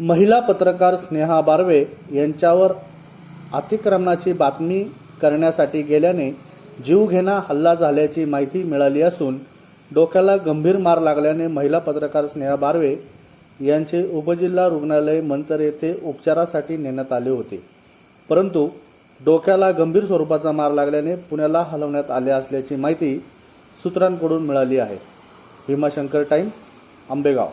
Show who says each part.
Speaker 1: महिला पत्रकार स्नेहा बारवे यांच्यावर अतिक्रमणाची बातमी करण्यासाठी गेल्याने जीवघेणा हल्ला झाल्याची माहिती मिळाली असून डोक्याला गंभीर मार लागल्याने महिला पत्रकार स्नेहा बारवे यांचे उपजिल्हा रुग्णालय मंचर येथे उपचारासाठी नेण्यात आले होते. परंतु डोक्याला गंभीर स्वरूपाचा मार लागल्याने पुण्याला हलवण्यात आले असल्याची माहिती सूत्रांकडून मिळाली आहे. भीमाशंकर टाईम आंबेगाव.